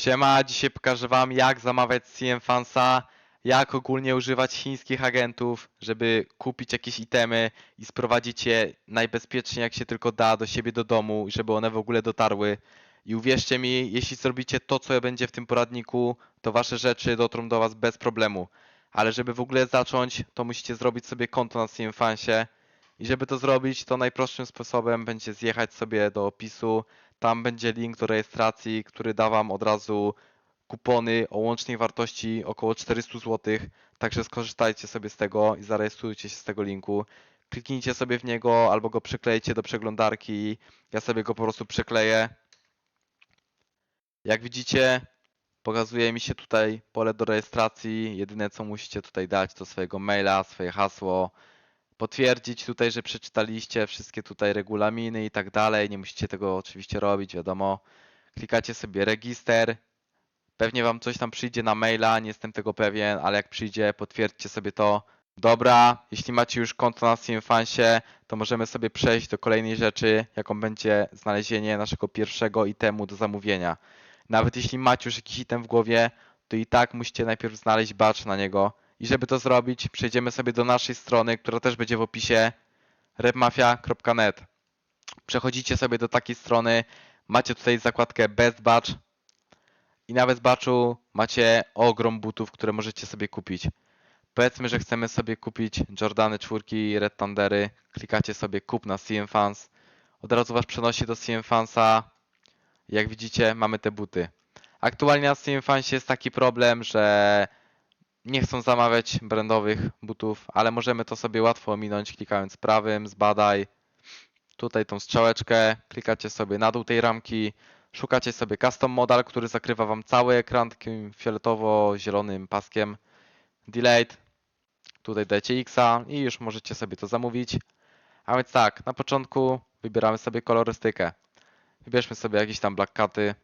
Siema, dzisiaj pokażę wam jak zamawiać CM Fansa, jak ogólnie używać chińskich agentów, żeby kupić jakieś itemy i sprowadzić je najbezpieczniej jak się tylko da do siebie do domu żeby one w ogóle dotarły. I uwierzcie mi, jeśli zrobicie to, co będzie w tym poradniku, to wasze rzeczy dotrą do was bez problemu. Ale żeby w ogóle zacząć, to musicie zrobić sobie konto na CM Fansie. I żeby to zrobić, to najprostszym sposobem będzie zjechać sobie do opisu, tam będzie link do rejestracji, który da Wam od razu kupony o łącznej wartości około 400 zł. Także skorzystajcie sobie z tego i zarejestrujcie się z tego linku. Kliknijcie sobie w niego albo go przyklejcie do przeglądarki. Ja sobie go po prostu przykleję. Jak widzicie, pokazuje mi się tutaj pole do rejestracji. Jedyne co musicie tutaj dać to swojego maila, swoje hasło potwierdzić tutaj, że przeczytaliście wszystkie tutaj regulaminy i tak dalej. Nie musicie tego oczywiście robić, wiadomo. Klikacie sobie register. Pewnie wam coś tam przyjdzie na maila, nie jestem tego pewien, ale jak przyjdzie, potwierdźcie sobie to. Dobra, jeśli macie już konto na SteamFansie, to możemy sobie przejść do kolejnej rzeczy, jaką będzie znalezienie naszego pierwszego itemu do zamówienia. Nawet jeśli macie już jakiś item w głowie, to i tak musicie najpierw znaleźć batch na niego. I żeby to zrobić, przejdziemy sobie do naszej strony, która też będzie w opisie repmafia.net. Przechodzicie sobie do takiej strony, macie tutaj zakładkę Best Batch i na Best Batchu macie ogrom butów, które możecie sobie kupić. Powiedzmy, że chcemy sobie kupić Jordany czwórki, Red Thundery, klikacie sobie kup na CM Fans. Od razu was przenosi do CM Fansa. Jak widzicie, mamy te buty. Aktualnie na CM Fansie jest taki problem, że nie chcą zamawiać brandowych butów, ale możemy to sobie łatwo ominąć klikając prawym, zbadaj. Tutaj tą strzałeczkę, klikacie sobie na dół tej ramki, szukacie sobie custom model, który zakrywa wam cały ekran takim fioletowo-zielonym paskiem. Delete. Tutaj dajecie X i już możecie sobie to zamówić. A więc tak, na początku wybieramy sobie kolorystykę. Wybierzmy sobie jakieś tam black cuty.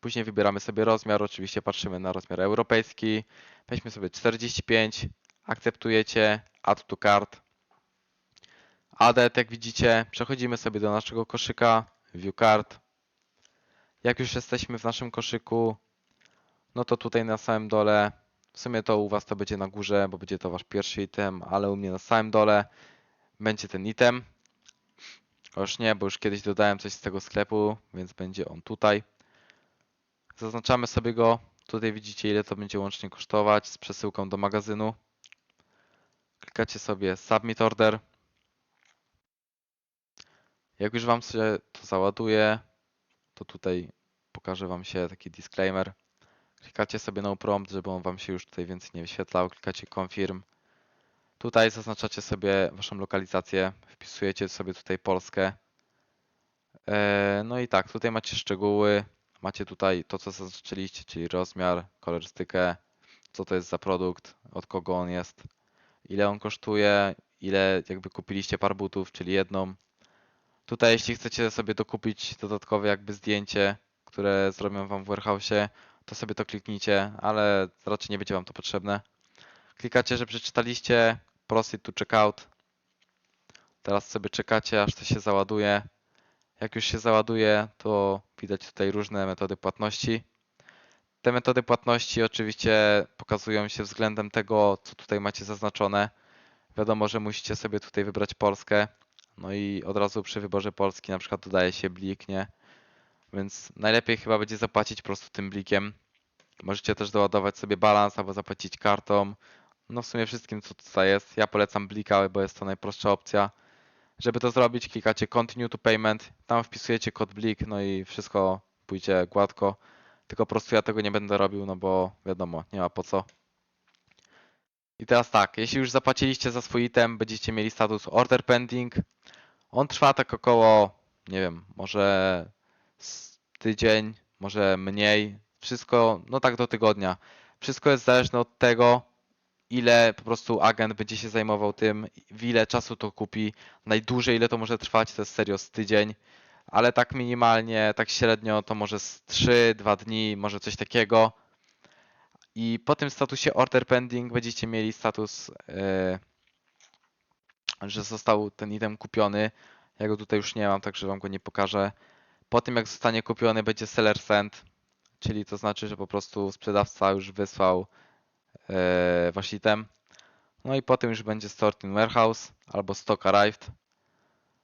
Później wybieramy sobie rozmiar, oczywiście patrzymy na rozmiar europejski. Weźmy sobie 45, akceptujecie, add to cart. Added, jak widzicie, przechodzimy sobie do naszego koszyka, view cart. Jak już jesteśmy w naszym koszyku, no to tutaj na samym dole, w sumie to u Was to będzie na górze, bo będzie to Wasz pierwszy item, ale u mnie na samym dole będzie ten item. O, Już nie, bo już kiedyś dodałem coś z tego sklepu, więc będzie on tutaj. Zaznaczamy sobie go. Tutaj widzicie ile to będzie łącznie kosztować z przesyłką do magazynu. Klikacie sobie Submit Order. Jak już Wam się to załaduje, to tutaj pokaże Wam się taki disclaimer. Klikacie sobie No Prompt, żeby on Wam się już tutaj więcej nie wyświetlał. Klikacie Confirm. Tutaj zaznaczacie sobie Waszą lokalizację. Wpisujecie sobie tutaj Polskę. Eee, No i tak, tutaj macie szczegóły. Macie tutaj to, co zaznaczyliście, czyli rozmiar, kolorystykę, co to jest za produkt, od kogo on jest, ile on kosztuje, ile jakby kupiliście par butów, czyli jedną. Tutaj jeśli chcecie sobie dokupić dodatkowe jakby zdjęcie, które zrobią wam w warehouse'ie, to sobie to kliknijcie, ale raczej nie będzie wam to potrzebne. Klikacie, że przeczytaliście, proceed to checkout. Teraz sobie czekacie, aż to się załaduje. Jak już się załaduje, to widać tutaj różne metody płatności. Te metody płatności oczywiście pokazują się względem tego, co tutaj macie zaznaczone. Wiadomo, że musicie sobie tutaj wybrać Polskę. No i od razu przy wyborze Polski na przykład dodaje się blik, nie? Więc najlepiej chyba będzie zapłacić po prostu tym blikiem. Możecie też doładować sobie balans albo zapłacić kartą. No w sumie wszystkim co tutaj jest. Ja polecam blika, bo jest to najprostsza opcja. Żeby to zrobić, klikacie Continue to Payment, tam wpisujecie kod BLIK, no i wszystko pójdzie gładko. Tylko po prostu ja tego nie będę robił, no bo wiadomo, nie ma po co. I teraz tak, jeśli już zapłaciliście za swój item, będziecie mieli status Order Pending. On trwa tak około, nie wiem, może tydzień, może mniej. Wszystko, no tak do tygodnia. Wszystko jest zależne od tego, ile po prostu agent będzie się zajmował tym, w ile czasu to kupi. Najdłużej ile to może trwać, to jest serio z tydzień, ale tak minimalnie, tak średnio to może z 3-2 dni, może coś takiego. I po tym statusie order pending będziecie mieli status, e, że został ten item kupiony. Ja go tutaj już nie mam, także wam go nie pokażę. Po tym jak zostanie kupiony będzie seller send, czyli to znaczy, że po prostu sprzedawca już wysłał e, wasz item. No i potem już będzie stored in warehouse albo stock arrived.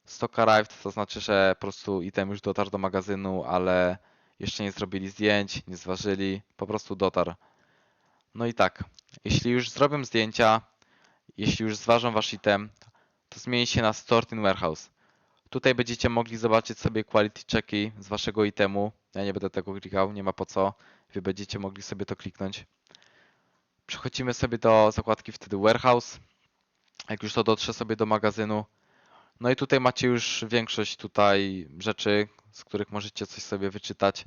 Stock arrived to znaczy, że po prostu item już dotarł do magazynu, ale jeszcze nie zrobili zdjęć, nie zważyli, po prostu dotarł. No i tak, jeśli już zrobią zdjęcia, jeśli już zważą wasz item, to zmieni się na stored in warehouse. Tutaj będziecie mogli zobaczyć sobie quality checki z waszego itemu. Ja nie będę tego klikał, nie ma po co. Wy będziecie mogli sobie to kliknąć. Przechodzimy sobie do zakładki wtedy warehouse. Jak już to dotrze sobie do magazynu. No i tutaj macie już większość tutaj rzeczy, z których możecie coś sobie wyczytać.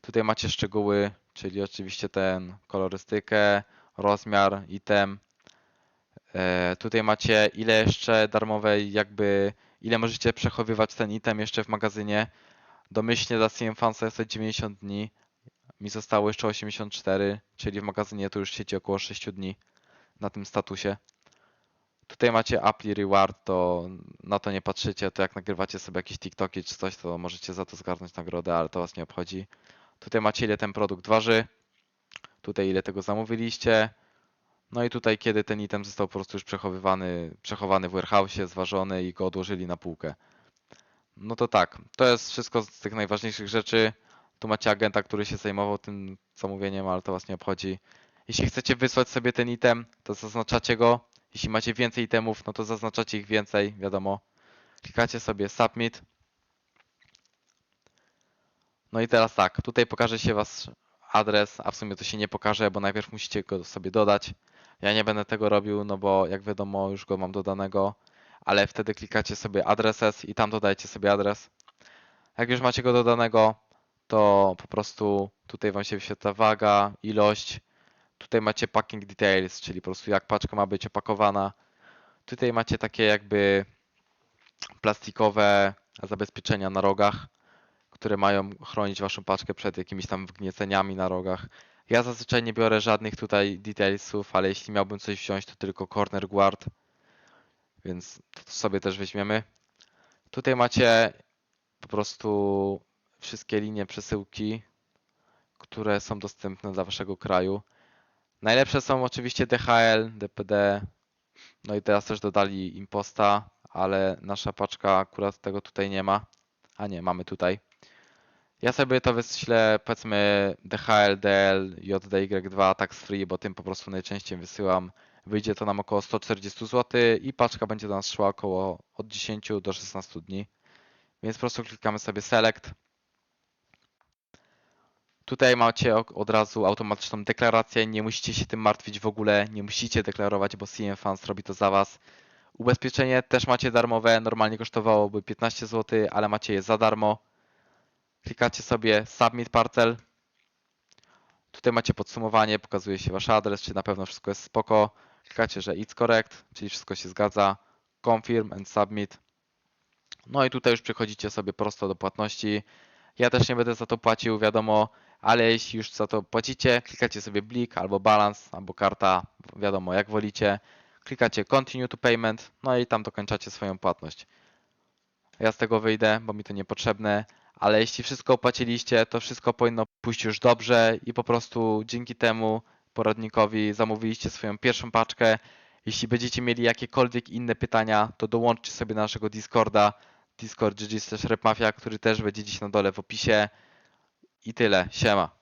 Tutaj macie szczegóły, czyli oczywiście ten kolorystykę, rozmiar, item. E, tutaj macie ile jeszcze darmowej jakby, ile możecie przechowywać ten item jeszcze w magazynie. Domyślnie dla CM Fansa jest to 90 dni. Mi zostało jeszcze 84, czyli w magazynie to już siedzi około 6 dni na tym statusie. Tutaj macie Apply Reward, to na to nie patrzycie, to jak nagrywacie sobie jakieś TikToki czy coś, to możecie za to zgarnąć nagrodę, ale to was nie obchodzi. Tutaj macie ile ten produkt waży, tutaj ile tego zamówiliście, no i tutaj kiedy ten item został po prostu już przechowywany, przechowany w warehouse'ie, zważony i go odłożyli na półkę. No to tak, to jest wszystko z tych najważniejszych rzeczy. Tu macie agenta, który się zajmował tym zamówieniem, ale to was nie obchodzi. Jeśli chcecie wysłać sobie ten item, to zaznaczacie go. Jeśli macie więcej itemów, no to zaznaczacie ich więcej, wiadomo. Klikacie sobie submit. No i teraz tak, tutaj pokaże się wasz adres, a w sumie to się nie pokaże, bo najpierw musicie go sobie dodać. Ja nie będę tego robił, no bo jak wiadomo, już go mam dodanego, ale wtedy klikacie sobie adreses i tam dodajcie sobie adres. Jak już macie go dodanego, to po prostu tutaj wam się wyświetla waga, ilość. Tutaj macie packing details, czyli po prostu jak paczka ma być opakowana. Tutaj macie takie jakby plastikowe zabezpieczenia na rogach, które mają chronić waszą paczkę przed jakimiś tam wgnieceniami na rogach. Ja zazwyczaj nie biorę żadnych tutaj detailsów, ale jeśli miałbym coś wziąć, to tylko corner guard, więc to sobie też weźmiemy. Tutaj macie po prostu wszystkie linie przesyłki, które są dostępne dla waszego kraju. Najlepsze są oczywiście DHL, DPD, no i teraz też dodali Imposta, ale nasza paczka akurat tego tutaj nie ma. A nie, mamy tutaj. Ja sobie to wyślę, powiedzmy DHL, DL, JDY2, tax free, bo tym po prostu najczęściej wysyłam. Wyjdzie to nam około 140 zł i paczka będzie do nas szła około od 10 do 16 dni. Więc po prostu klikamy sobie select. Tutaj macie od razu automatyczną deklarację, nie musicie się tym martwić w ogóle, nie musicie deklarować, bo CM Funds robi to za Was. Ubezpieczenie też macie darmowe, normalnie kosztowałoby 15 zł, ale macie je za darmo. Klikacie sobie Submit Parcel. Tutaj macie podsumowanie, pokazuje się Wasz adres, czy na pewno wszystko jest spoko. Klikacie, że It's correct, czyli wszystko się zgadza. Confirm and Submit. No i tutaj już przechodzicie sobie prosto do płatności. Ja też nie będę za to płacił, wiadomo, ale jeśli już za to płacicie, klikacie sobie blik albo balans, albo karta, wiadomo, jak wolicie. Klikacie Continue to Payment, no i tam dokończacie swoją płatność. Ja z tego wyjdę, bo mi to niepotrzebne, ale jeśli wszystko opłaciliście, to wszystko powinno pójść już dobrze i po prostu dzięki temu poradnikowi zamówiliście swoją pierwszą paczkę. Jeśli będziecie mieli jakiekolwiek inne pytania, to dołączcie sobie do naszego Discorda, Discord GG który też będzie dziś na dole w opisie. I tyle, siema.